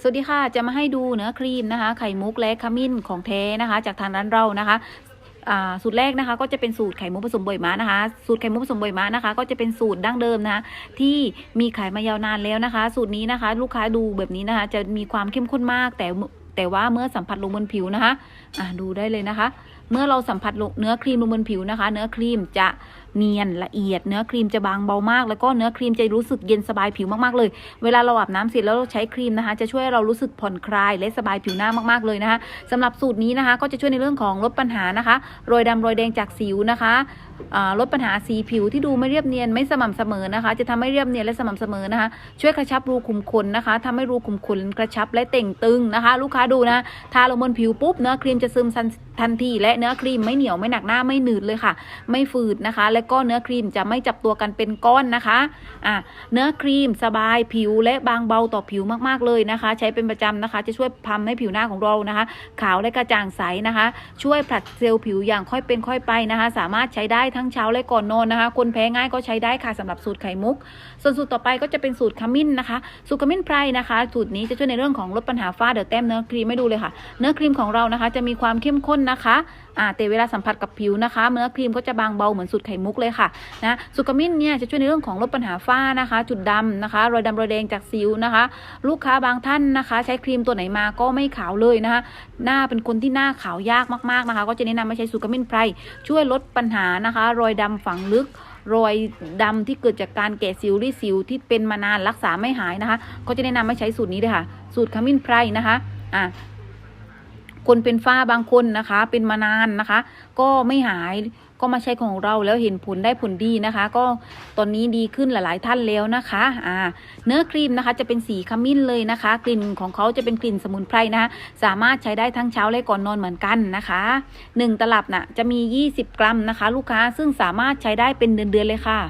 สวัสดีค่ะ จะมาให้ดูเนื้อครีมนะคะ ไข่มุกและขมิ้นของแท้นะคะ จากทางร้านเรานะคะสูตรแรกนะคะก็จะเป็นสูตรไข่มุกผสมบ่อยม้านะคะ สูตรไข่มุกผสมบ่อยม้านะคะ ก็จะเป็นสูตรดั้งเดิมนะคะที่มีขายมายาวนานแล้วนะคะ สูตรนี้นะคะ ลูกค้าดูแบบนี้นะคะ จะมีความเข้มข้นมาก แต่แต่ว่าเมื่อสัมผัสลงบนผิวนะคะอ่าดูได้เลยนะคะ เมื่อเราสัมผัสเนื้อครีมลงบนผิวนะคะ เนื้อครีมจะ เนียนละเอียด เนื้อครีมจะบางเบามาก แล้วก็เนื้อครีมจะรู้สึกเย็นสบายผิวมากๆเลย เวลาเราอาบน้ำเสร็จแล้วเราใช้ครีมนะคะ จะช่วยเรารู้สึกผ่อนคลายและสบายผิวหน้ามากๆเลยนะคะสำหรับสูตรนี้นะคะ ก็จะช่วยในเรื่องของลดปัญหานะคะรอยดำรอยแดงจากสิวนะคะลดปัญหาสีผิวที่ดูไม่เรียบเนียนไม่สม่ำเสมอนะคะ จะทำให้เรียบเนียนและสม่ำเสมอนะคะ ช่วยกระชับรูขุมขนนะคะทำให้รูขุมขนกระชับและเต่งตึงนะคะ ลูกค้าดูนะทาลงบนผิวปุ๊บเนื้อครีมจะซึมทันทันทีและเนื้อครีมไม่เหนียวไม่หนักหน้าไม่หนืดเลยค่ะ ไม่ฝืดนะคะ และก็เนื้อครีมจะไม่จับตัวกันเป็นก้อนนะคะอะเนื้อครีมสบายผิวและบางเบาต่อผิวมากๆเลยนะคะ ใช้เป็นประจำนะคะ จะช่วยทำให้ผิวหน้าของเรานะคะ ขาวและกระจ่างใสนะคะ ช่วยผลัดเซลล์ผิวอย่างค่อยเป็นค่อยไปนะคะ สามารถใช้ได้ทั้งเช้าและก่อนนอนนะคะ คนแพ้ง่ายก็ใช้ได้ค่ะสำหรับสูตรไข่มุก ส่วนสูตรต่อไปก็จะเป็นสูตรขมิ้นนะคะ สูตรขมิ้นไพรนะคะ สูตรนี้จะช่วยในเรื่องของลดปัญหาฝ้าเดี๋ยวแต้มเนื้อครีมไม่ดูเลยค่ะ เนื้อครีมของเรานะคะ จะมีความเข้มข้นนะคะ อ่าแต่เวลาสัมผัสกับผิวนะคะ เนื้อครีมก็จะบางเบาเหมือนสูตรไข่มุกเลยค่ะนะสูตรขมิ้นเนี่ยจะช่วยในเรื่องของลดปัญหาฝ้านะคะ จุดดำนะคะ รอยดำรอยแดงจากสิวนะคะ ลูกค้าบางท่านนะคะ ใช้ครีมตัวไหนมาก็ไม่ขาวเลยนะคะหน้าเป็นคนที่หน้าขาวยากมากๆนะคะ ก็จะแนะนำให้ใช้สูตรขมิ้นไพรช่วยลดปัญหานะคะ รอยดำฝังลึกรอยดำที่เกิดจากการแกะสิวหรือสิวที่เป็นมานานรักษาไม่หายนะคะ ก็จะแนะนำให้ใช้สูตรนี้เลยค่ะ สูตรขมิ้นไพรนะคะอะ คนเป็นฝ้าบางคนนะคะ เป็นมานานนะคะ ก็ไม่หายก็มาใช้ของเราแล้วเห็นผลได้ผลดีนะคะ ก็ตอนนี้ดีขึ้นหลาย ๆ ท่านแล้วนะคะอ่าเนื้อครีมนะคะจะเป็นสีขมิ้นเลยนะคะ กลิ่นของเขาจะเป็นกลิ่นสมุนไพรนะคะสามารถใช้ได้ทั้งเช้าและก่อนนอนเหมือนกันนะคะหนึ่งตลับน่ะจะมี 20 กรัมนะคะ ลูกค้าซึ่งสามารถใช้ได้เป็นเดือน ๆ เลยค่ะ